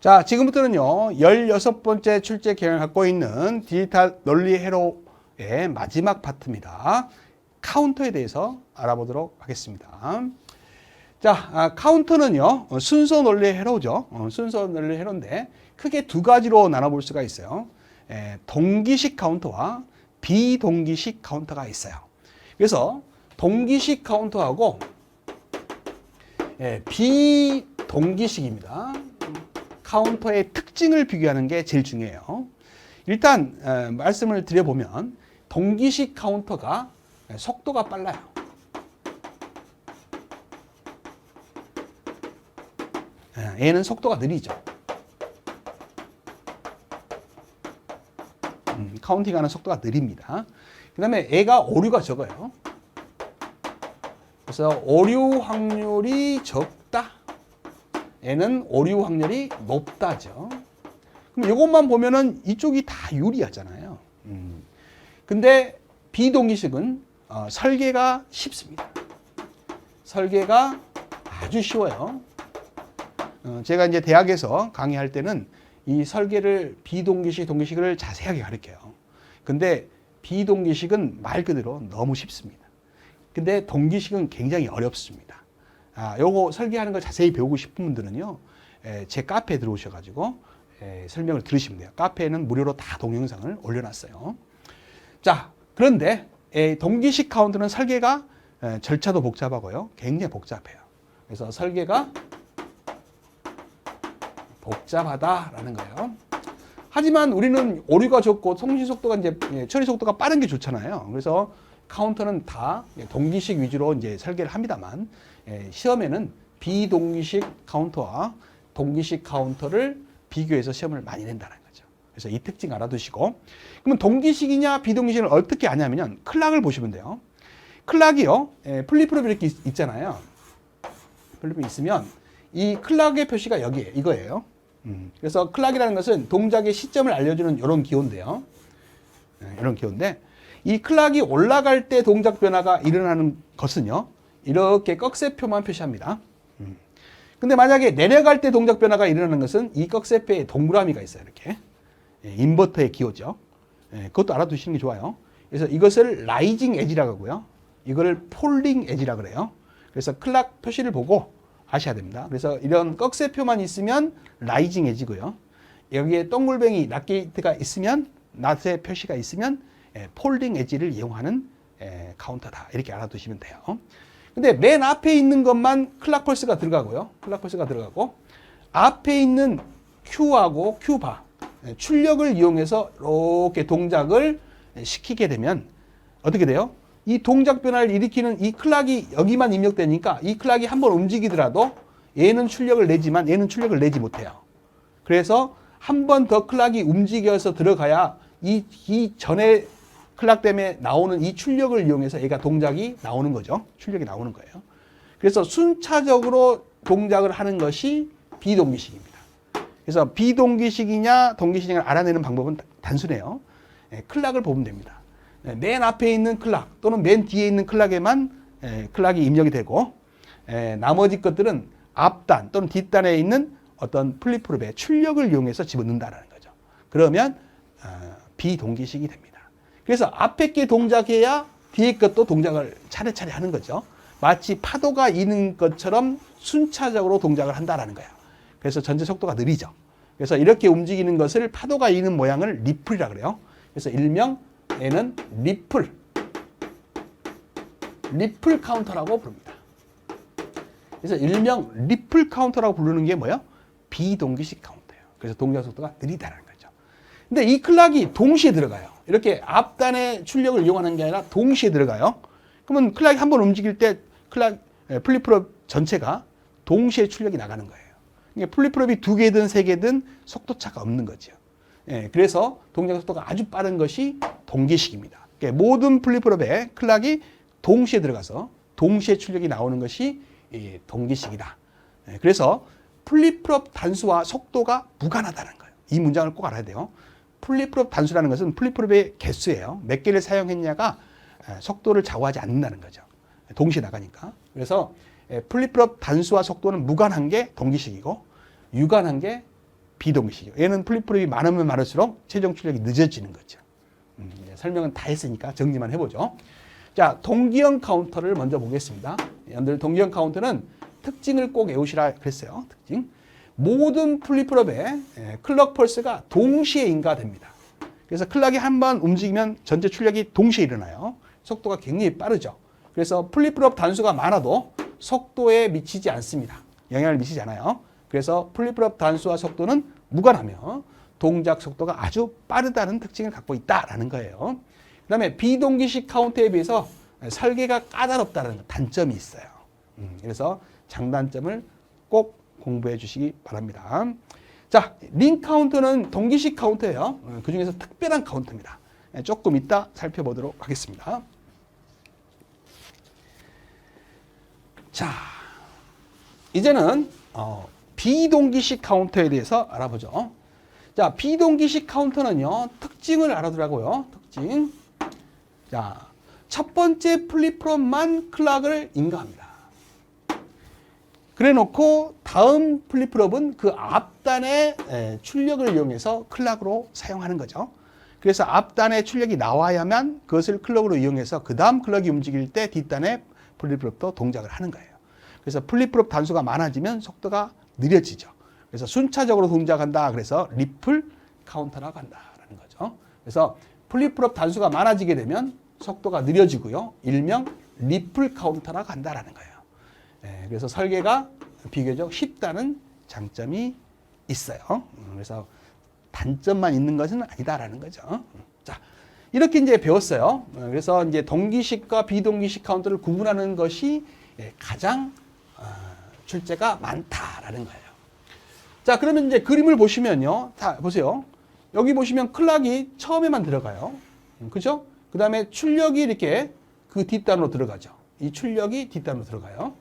자, 지금부터는요, 16번째 출제 계획을 갖고 있는 디지털 논리 회로의 마지막 파트입니다. 카운터에 대해서 알아보도록 하겠습니다. 자, 아, 카운터는요, 어, 순서 논리 회로죠. 어, 순서 논리 회로인데, 크게 두 가지로 나눠볼 수가 있어요. 에, 동기식 카운터와 비동기식 카운터가 있어요. 그래서 동기식 카운터하고 예, 비동기식입니다. 카운터의 특징을 비교하는 게 제일 중요해요. 일단 에, 말씀을 드려보면 동기식 카운터가 속도가 빨라요. 예, 얘는 속도가 느리죠. 음, 카운팅하는 속도가 느립니다. 그 다음에 얘가 오류가 적어요. 그래서 오류 확률이 적 다. 얘는 오류 확률이 높다죠. 그럼 이것만 보면은 이쪽이 다 유리하잖아요. 음. 근데 비동기식은 어, 설계가 쉽습니다. 설계가 아주 쉬워요. 어, 제가 이제 대학에서 강의할 때는 이 설계를 비동기식, 동기식을 자세하게 가르쳐요. 근데 비동기식은 말 그대로 너무 쉽습니다. 근데 동기식은 굉장히 어렵습니다. 아, 요거 설계하는 걸 자세히 배우고 싶은 분들은요, 에, 제 카페에 들어오셔가지고 에, 설명을 들으시면 돼요. 카페에는 무료로 다 동영상을 올려놨어요. 자, 그런데 에, 동기식 카운트는 설계가 에, 절차도 복잡하고요, 굉장히 복잡해요. 그래서 설계가 복잡하다라는 거예요. 하지만 우리는 오류가 적고 통신 속도가 이제 예, 처리 속도가 빠른 게 좋잖아요. 그래서 카운터는 다 동기식 위주로 이제 설계를 합니다만 예, 시험에는 비동기식 카운터와 동기식 카운터를 비교해서 시험을 많이 낸다는 거죠. 그래서 이 특징 알아두시고 그러면 동기식이냐 비동기식을 어떻게 아냐면요. 클락을 보시면 돼요. 클락이요. 예, 플리프롭 이렇게 있- 있잖아요. 플리프롭 있으면 이 클락의 표시가 여기에 이거예요. 음, 그래서 클락이라는 것은 동작의 시점을 알려주는 이런 기호인데요. 네, 이런 기호인데 이 클락이 올라갈 때 동작 변화가 일어나는 것은요. 이렇게 꺽쇠표만 표시합니다. 음. 근데 만약에 내려갈 때 동작 변화가 일어나는 것은 이 꺽쇠표에 동그라미가 있어요. 이렇게 예, 인버터의 기호죠. 예, 그것도 알아두시는 게 좋아요. 그래서 이것을 라이징 에지라고 하고요. 이거를 폴링 에지라고 그래요. 그래서 클락 표시를 보고 아셔야 됩니다. 그래서 이런 꺽쇠표만 있으면 라이징 에지고요. 여기에 동글뱅이 낫게이트가 있으면 낫의 표시가 있으면 예, 폴딩 엣지를 이용하는 예, 카운터다. 이렇게 알아두시면 돼요. 근데 맨 앞에 있는 것만 클락 펄스가 들어가고요. 클락 펄스가 들어가고 앞에 있는 Q하고 Q바 예, 출력을 이용해서 이렇게 동작을 시키게 되면 어떻게 돼요? 이 동작 변화를 일으키는 이 클락이 여기만 입력되니까 이 클락이 한번 움직이더라도 얘는 출력을 내지만 얘는 출력을 내지 못해요. 그래서 한 번 더 클락이 움직여서 들어가야 이, 이 전에 클락 때문에 나오는 이 출력을 이용해서 얘가 동작이 나오는 거죠. 출력이 나오는 거예요. 그래서 순차적으로 동작을 하는 것이 비동기식입니다. 그래서 비동기식이냐 동기식이냐 알아내는 방법은 다- 단순해요. 예, 클락을 보면 됩니다. 예, 맨 앞에 있는 클락 또는 맨 뒤에 있는 클락에만 예, 클락이 입력이 되고 예, 나머지 것들은 앞단 또는 뒷단에 있는 어떤 플립프롭의 출력을 이용해서 집어넣는다는 거죠. 그러면 어, 비동기식이 됩니다. 그래서 앞에 게 동작해야 뒤에 것도 동작을 차례차례 하는 거죠. 마치 파도가 이는 것처럼 순차적으로 동작을 한다라는 거예요. 그래서 전체 속도가 느리죠. 그래서 이렇게 움직이는 것을 파도가 이는 모양을 리플이라 그래요. 그래서 일명 얘는 리플, 리플 카운터라고 부릅니다. 그래서 일명 리플 카운터라고 부르는 게 뭐예요? 비동기식 카운터예요. 그래서 동작 속도가 느리다는 거죠. 근데 이 클락이 동시에 들어가요. 이렇게 앞단의 출력을 이용하는 게 아니라 동시에 들어가요. 그러면 클락이 한 번 움직일 때 클락 에, 플립프롭 전체가 동시에 출력이 나가는 거예요. 이게 플립프롭이 두 개든 세 개든 속도 차가 없는 거죠. 예, 그래서 동작 속도가 아주 빠른 것이 동기식입니다. 그러니까 모든 플립프롭에 클락이 동시에 들어가서 동시에 출력이 나오는 것이 이 동기식이다. 예, 그래서 플립프롭 단수와 속도가 무관하다는 거예요. 이 문장을 꼭 알아야 돼요. 플립프롭 단수라는 것은 플립프롭의 개수예요. 몇 개를 사용했냐가 에, 속도를 좌우하지 않는다는 거죠. 동시에 나가니까. 그래서 에, 플립프롭 단수와 속도는 무관한 게 동기식이고 유관한 게 비동기식이요. 얘는 플립플롭이 많으면 많을수록 최종 출력이 늦어지는 거죠. 음, 설명은 다 했으니까 정리만 해보죠. 자, 동기형 카운터를 먼저 보겠습니다. 여러분들 동기형 카운터는 특징을 꼭 외우시라 그랬어요. 특징. 모든 플립플롭의 예, 클럭 펄스가 동시에 인가됩니다. 그래서 클락이 한 번 움직이면 전체 출력이 동시에 일어나요. 속도가 굉장히 빠르죠. 그래서 플립플롭 단수가 많아도 속도에 미치지 않습니다. 영향을 미치지 않아요. 그래서 플립플롭 단수와 속도는 무관하며 동작 속도가 아주 빠르다는 특징을 갖고 있다라는 거예요. 그 다음에 비동기식 카운터에 비해서 설계가 까다롭다는 단점이 있어요. 음, 그래서 장단점을 꼭 공부해 주시기 바랍니다. 자, 링 카운터는 동기식 카운터예요. 어, 그 중에서 특별한 카운터입니다. 예, 조금 이따 살펴보도록 하겠습니다. 자, 이제는 어, 비동기식 카운터에 대해서 알아보죠. 자, 비동기식 카운터는요, 특징을 알아두라고요. 특징. 자, 첫 번째 플립프롭만 클락을 인가합니다. 그래 놓고 다음 플립프롭은 그 앞단의 에, 출력을 이용해서 클락으로 사용하는 거죠. 그래서 앞단의 출력이 나와야만 그것을 클럭으로 이용해서 그 다음 클럭이 움직일 때 뒷단의 플립프롭도 동작을 하는 거예요. 그래서 플립프롭 단수가 많아지면 속도가 느려지죠. 그래서 순차적으로 동작한다. 그래서 리플 카운터라고 한다라는 거죠. 그래서 플립프롭 단수가 많아지게 되면 속도가 느려지고요. 일명 리플 카운터라고 한다라는 거예요. 예, 그래서 설계가 비교적 쉽다는 장점이 있어요. 음, 그래서 단점만 있는 것은 아니다라는 거죠. 자, 이렇게 이제 배웠어요. 어, 그래서 이제 동기식과 비동기식 카운터를 구분하는 것이 예, 가장 어, 출제가 많다라는 거예요. 자, 그러면 이제 그림을 보시면요. 자, 보세요. 여기 보시면 클락이 처음에만 들어가요. 음, 그죠? 그 다음에 출력이 이렇게 그 뒷단으로 들어가죠. 이 출력이 뒷단으로 들어가요.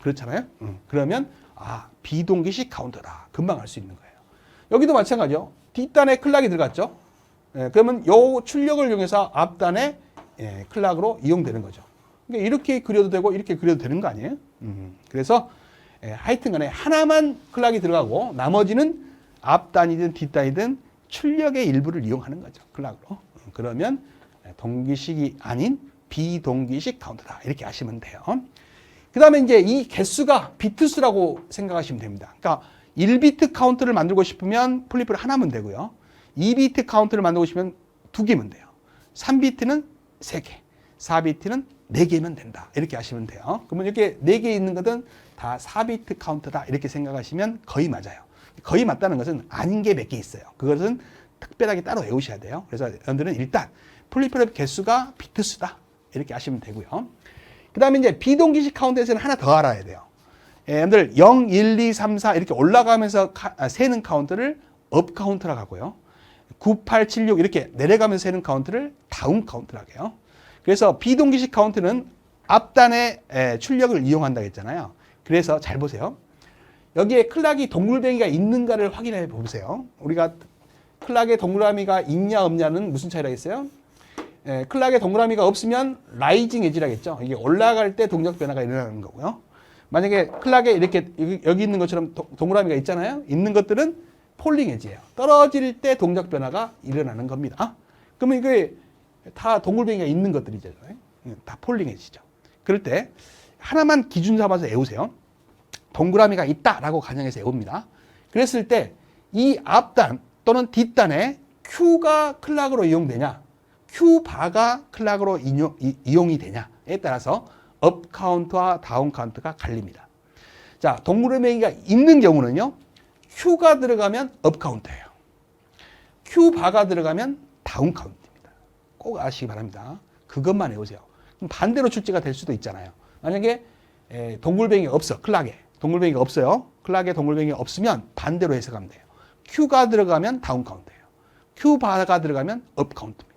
네, 그렇잖아요. 음, 그러면 아 비동기식 카운터다. 금방 알 수 있는 거예요. 여기도 마찬가지요. 뒷단에 클락이 들어갔죠. 예, 그러면 요 출력을 이용해서 앞단에 예, 클락으로 이용되는 거죠. 그러니까 이렇게 그려도 되고 이렇게 그려도 되는 거 아니에요? 음, 그래서 예, 하여튼간에 하나만 클락이 들어가고 나머지는 앞단이든 뒷단이든 출력의 일부를 이용하는 거죠. 클락으로. 음, 그러면 동기식이 아닌 비동기식 카운터다. 이렇게 아시면 돼요. 그 다음에 이제 이 개수가 비트 수라고 생각하시면 됩니다. 그러니까 1비트 카운트를 만들고 싶으면 플립을 하나면 되고요. 2비트 카운트를 만들고 싶으면 두 개면 돼요. 3비트는 세 개, 4비트는 네 개면 된다. 이렇게 하시면 돼요. 그러면 이렇게 네 개 있는 것은 다 4비트 카운트다. 이렇게 생각하시면 거의 맞아요. 거의 맞다는 것은 아닌 게 몇 개 있어요. 그것은 특별하게 따로 외우셔야 돼요. 그래서 여러분들은 일단 플립플롭 개수가 비트 수다. 이렇게 아시면 되고요. 그 다음에 이제 비동기식 카운트에서는 하나 더 알아야 돼요. 예, 여러분들 0, 1, 2, 3, 4 이렇게 올라가면서 카, 아, 세는 카운트를 업 카운트라고 하고요. 9, 8, 7, 6 이렇게 내려가면서 세는 카운트를 다운 카운트라고 해요. 그래서 비동기식 카운트는 앞단의 에, 출력을 이용한다고 했잖아요. 그래서 잘 보세요. 여기에 클락이 동글뱅이가 있는가를 확인해 보세요. 우리가 클락에 동그라미가 있냐 없냐는 무슨 차이라 했어요? 예, 클락에 동그라미가 없으면 라이징 에지라겠죠. 이게 올라갈 때 동작 변화가 일어나는 거고요. 만약에 클락에 이렇게 여기, 있는 것처럼 도, 동그라미가 있잖아요. 있는 것들은 폴링 에지예요. 떨어질 때 동작 변화가 일어나는 겁니다. 그러면 이게 다 동글뱅이가 있는 것들이죠. 예, 다 폴링 에지죠. 그럴 때 하나만 기준 잡아서 외우세요. 동그라미가 있다라고 가정해서 외웁니다. 그랬을 때 이 앞단 또는 뒷단에 Q가 클락으로 이용되냐, Q 바가 클락으로 인용, 이, 이용이 되냐에 따라서 업 카운트와 다운 카운트가 갈립니다. 자, 동그라미가 있는 경우는요, Q가 들어가면 업 카운트예요. Q 바가 들어가면 다운 카운트입니다. 꼭 아시기 바랍니다. 그것만 외우세요. 반대로 출제가 될 수도 있잖아요. 만약에 에, 동글뱅이 없어, 클락에. 동글뱅이가 없어요. 클락에 동글뱅이 없으면 반대로 해석하면 돼요. Q가 들어가면 다운 카운트예요. Q 바가 들어가면 업 카운트입니다.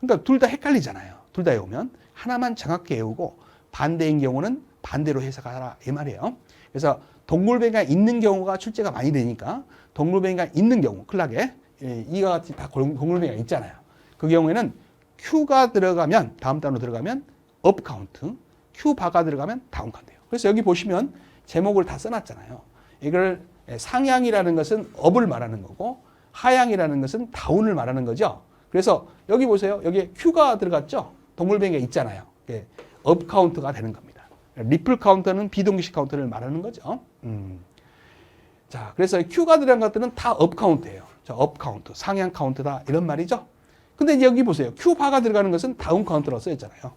그러니까 둘 다 헷갈리잖아요. 둘 다 외우면 하나만 정확히 외우고 반대인 경우는 반대로 해석하라 이 말이에요. 그래서 동글뱅이가 있는 경우가 출제가 많이 되니까 동글뱅이가 있는 경우 클락에 예, 이와 같이 다 동글뱅이가 있잖아요. 그 경우에는 Q가 들어가면 다음 단으로 들어가면 업 카운트, Q 바가 들어가면 다운 카운트예요. 그래서 여기 보시면 제목을 다 써놨잖아요. 이걸 예, 상향이라는 것은 업을 말하는 거고 하향이라는 것은 다운을 말하는 거죠. 그래서 여기 보세요. 여기에 Q가 들어갔죠. 동물뱅이가 있잖아요. 예, 업 카운트가 되는 겁니다. 리플 카운터는 비동기식 카운터를 말하는 거죠. 음. 자, 그래서 Q가 들어간 것들은 다 업 카운트예요. 자, 업 카운트, 상향 카운트다 이런 말이죠. 근데 여기 보세요. Q 바가 들어가는 것은 다운 카운트라고 써있잖아요.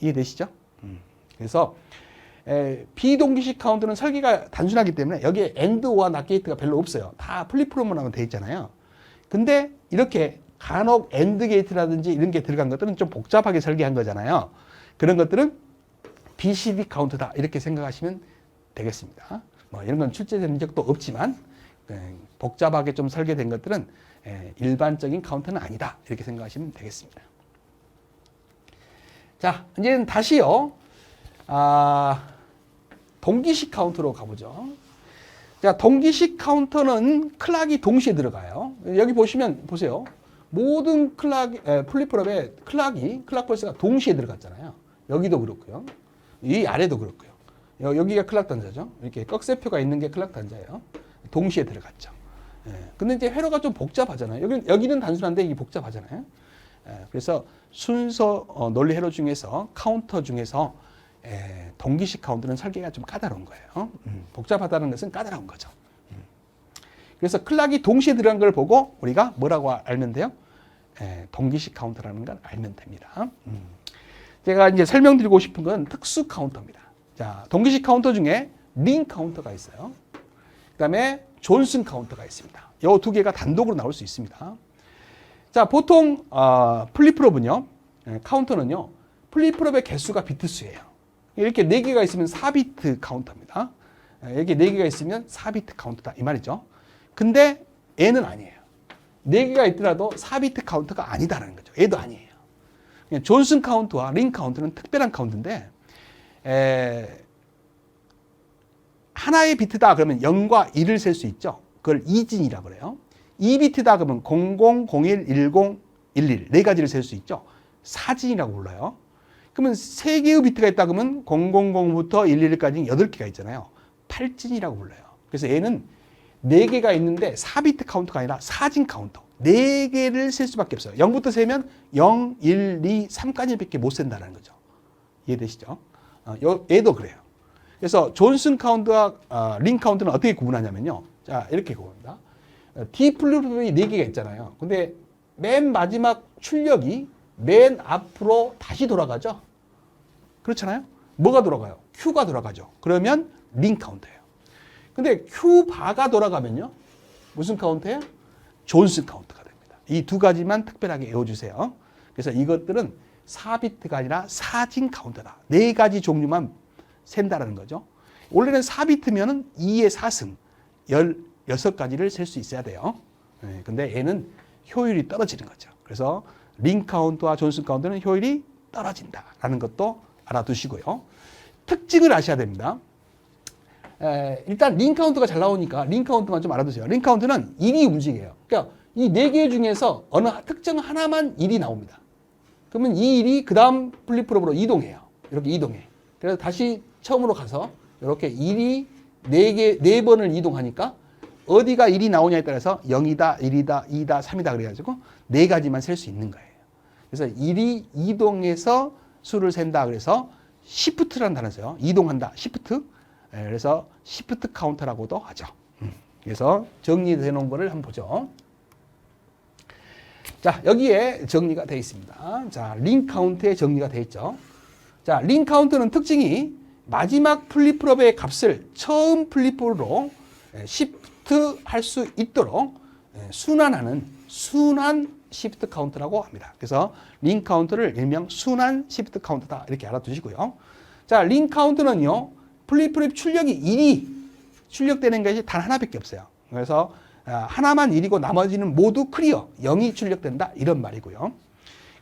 이해되시죠? 음. 그래서 에, 비동기식 카운트는 설계가 단순하기 때문에 여기에 AND와 NOT 게이트가 별로 없어요. 다 플립프롬으로 돼 있잖아요. 근데 이렇게 간혹 AND 게이트라든지 이런 게 들어간 것들은 좀 복잡하게 설계한 거잖아요. 그런 것들은 BCD 카운트다 이렇게 생각하시면 되겠습니다. 뭐 이런 건 출제된 적도 없지만 에, 복잡하게 좀 설계된 것들은 에, 일반적인 카운트는 아니다 이렇게 생각하시면 되겠습니다. 자 이제는 다시요. 아, 동기식 카운터로 가보죠. 자, 동기식 카운터는 클락이 동시에 들어가요. 여기 보시면 보세요. 모든 클락, 에, 플리프롭에 클락이, 클락 펄스가 동시에 들어갔잖아요. 여기도 그렇고요. 이 아래도 그렇고요. 여, 여기가 클락 단자죠. 이렇게 꺽쇠표가 있는 게 클락 단자예요. 동시에 들어갔죠. 예. 근데 이제 회로가 좀 복잡하잖아요. 여기, 여기는 단순한데 이게 복잡하잖아요. 예. 그래서 순서 어, 논리 회로 중에서 카운터 중에서 에, 동기식 카운트는 설계가 좀 까다로운 거예요. 음, 복잡하다는 것은 까다로운 거죠. 음. 그래서 클락이 동시에 들어간 걸 보고 우리가 뭐라고 알면 돼요? 에, 동기식 카운터라는 걸 알면 됩니다. 음. 제가 이제 설명드리고 싶은 건 특수 카운터입니다. 자, 동기식 카운터 중에 링 카운터가 있어요. 그 다음에 존슨 카운터가 있습니다. 이 두 개가 단독으로 나올 수 있습니다. 자, 보통 어, 플리프롭은요, 에, 카운터는요, 플리프롭의 개수가 비트 수예요. 이렇게 네 개가 있으면 4비트 카운터입니다. 여기 네 개가 있으면 4비트 카운터다 이 말이죠. 근데 얘는 아니에요. 네 개가 있더라도 4비트 카운터가 아니다라는 거죠. 얘도 아니에요. 존슨 카운트와 링 카운트는 특별한 카운트인데 에, 하나의 비트다 그러면 0과 1을 셀 수 있죠. 그걸 이진이라고 그래요. 2비트다 그러면 00, 01, 10, 11 네 가지를 셀 수 있죠. 사진이라고 불러요. 그러면 세 개의 비트가 있다 그러면 000부터 111까지 8개가 있잖아요. 8진이라고 불러요. 그래서 얘는 4개가 있는데 4비트 카운터가 아니라 4진 카운터. 4개를 셀 수밖에 없어요. 0부터 세면 0, 1, 2, 3까지밖에 못 센다는 거죠. 이해되시죠? 어, 얘도 그래요. 그래서 존슨 카운트와 어, 링 카운트는 어떻게 구분하냐면요. 자, 이렇게 구분합니다. 어, D 플립이 4개가 있잖아요. 근데 맨 마지막 출력이 맨 앞으로 다시 돌아가죠. 그렇잖아요. 뭐가 돌아가요? Q가 돌아가죠. 그러면 링 카운트예요. 근데 Q 바가 돌아가면요. 무슨 카운트예요? 존슨 카운트가 됩니다. 이 두 가지만 특별하게 외워주세요. 그래서 이것들은 4비트가 아니라 4진 카운터다. 네 가지 종류만 센다라는 거죠. 원래는 4비트면은 2의 4승, 16가지를 셀 수 있어야 돼요. 네, 근데 얘는 효율이 떨어지는 거죠. 그래서 링 카운트와 존슨 카운트는 효율이 떨어진다라는 것도 알아두시고요. 특징을 아셔야 됩니다. 에, 일단 링 카운트가 잘 나오니까 링 카운트만 좀 알아두세요. 링 카운트는 1이 움직여요. 그러니까 이 네 개 중에서 어느 특정 하나만 1이 나옵니다. 그러면 이 1이 그 다음 플립프롭으로 이동해요. 이렇게 이동해. 그래서 다시 처음으로 가서 이렇게 1이 4개, 4번을 이동하니까 어디가 1이 나오냐에 따라서 0이다, 1이다, 2다, 3이다 그래가지고 네 가지만 셀 수 있는 거예요. 그래서 1이 이동해서 수를 센다 그래서 시프트라는 단어 써요. 이동한다. 시프트. 예, 그래서 시프트 카운터라고도 하죠. 음, 그래서 정리되어 놓은 거를 한번 보죠. 자, 여기에 정리가 되어 있습니다. 자, 링 카운트에 정리가 되어 있죠. 자, 링 카운트는 특징이 마지막 플립프롭의 값을 처음 플립프로 시프트 할 수 있도록 예, 순환하는 순환 시프트 카운트라고 합니다. 그래서 링 카운트를 일명 순환 시프트 카운트다 이렇게 알아두시고요. 자, 링 카운트는요. 플립플립 출력이 1이 출력되는 것이 단 하나밖에 없어요. 그래서 아, 하나만 1이고 나머지는 모두 클리어 0이 출력된다 이런 말이고요.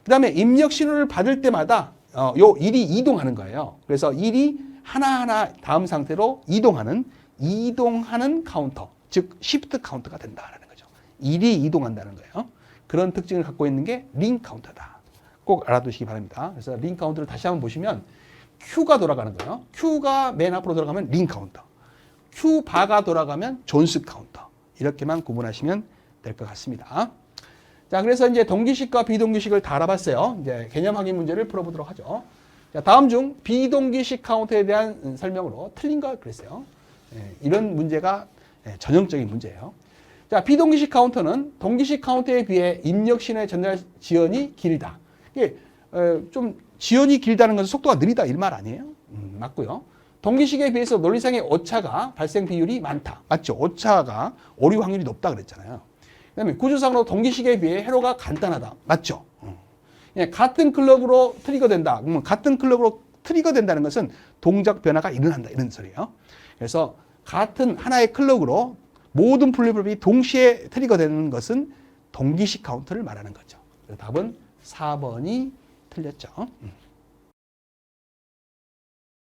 그 다음에 입력 신호를 받을 때마다 어, 요 1이 이동하는 거예요. 그래서 1이 하나하나 다음 상태로 이동하는 이동하는 카운터 즉 시프트 카운터가 된다라는 거죠. 1이 이동한다는 거예요. 그런 특징을 갖고 있는 게 링 카운터다. 꼭 알아두시기 바랍니다. 그래서 링 카운터를 다시 한번 보시면 Q가 돌아가는 거예요. Q가 맨 앞으로 돌아가면 링 카운터. Q 바가 돌아가면 존스 카운터. 이렇게만 구분하시면 될 것 같습니다. 자, 그래서 이제 동기식과 비동기식을 다 알아봤어요. 이제 개념 확인 문제를 풀어보도록 하죠. 자, 다음 중 비동기식 카운터에 대한 설명으로 틀린 걸 그랬어요. 예, 이런 문제가 예, 전형적인 문제예요. 자, 비동기식 카운터는 동기식 카운터에 비해 입력 신호의 전달 지연이 길다. 이게 어, 좀 지연이 길다는 것은 속도가 느리다 이말 아니에요? 음, 맞고요. 동기식에 비해서 논리상의 오차가 발생 비율이 많다. 맞죠? 오차가 오류 확률이 높다 그랬잖아요. 그다음에 구조상으로 동기식에 비해 회로가 간단하다. 맞죠? 어. 예, 같은 클럽으로 트리거 된다. 그러면 같은 클럽으로 트리거 된다는 것은 동작 변화가 일어난다 이런 소리예요. 그래서 같은 하나의 클럭으로 모든 플립이 동시에 트리거 되는 것은 동기식 카운터를 말하는 거죠. 답은 4번이 틀렸죠. 음.